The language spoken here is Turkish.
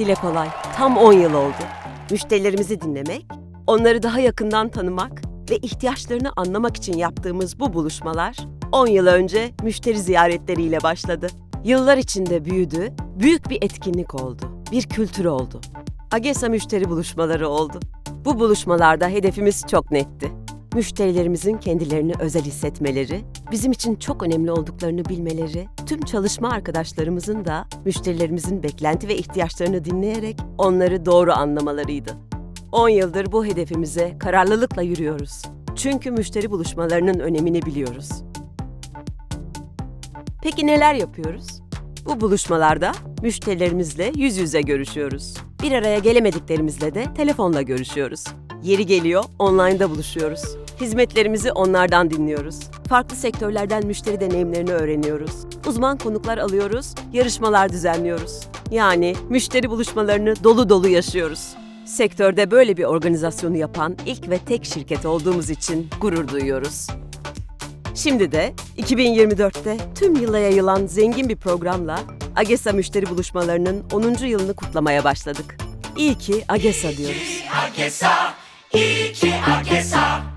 dile kolay. Tam 10 yıl oldu. Müşterilerimizi dinlemek, onları daha yakından tanımak ve ihtiyaçlarını anlamak için yaptığımız bu buluşmalar 10 yıl önce müşteri ziyaretleriyle başladı. Yıllar içinde büyüdü, büyük bir etkinlik oldu, bir kültür oldu. AGESA müşteri buluşmaları oldu. Bu buluşmalarda hedefimiz çok netti. Müşterilerimizin kendilerini özel hissetmeleri, bizim için çok önemli olduklarını bilmeleri, tüm çalışma arkadaşlarımızın da müşterilerimizin beklenti ve ihtiyaçlarını dinleyerek onları doğru anlamalarıydı. 10 yıldır bu hedefimize kararlılıkla yürüyoruz. Çünkü müşteri buluşmalarının önemini biliyoruz. Peki neler yapıyoruz? Bu buluşmalarda müşterilerimizle yüz yüze görüşüyoruz. Bir araya gelemediklerimizle de telefonla görüşüyoruz. Yeri geliyor online'da buluşuyoruz. Hizmetlerimizi onlardan dinliyoruz. Farklı sektörlerden müşteri deneyimlerini öğreniyoruz. Uzman konuklar alıyoruz, yarışmalar düzenliyoruz. Yani müşteri buluşmalarını dolu dolu yaşıyoruz. Sektörde böyle bir organizasyonu yapan ilk ve tek şirket olduğumuz için gurur duyuyoruz. Şimdi de 2024'te tüm yıla yayılan zengin bir programla AGESA müşteri buluşmalarının 10. yılını kutlamaya başladık. İyi ki AGESA diyoruz. Agesa, iki Agesa.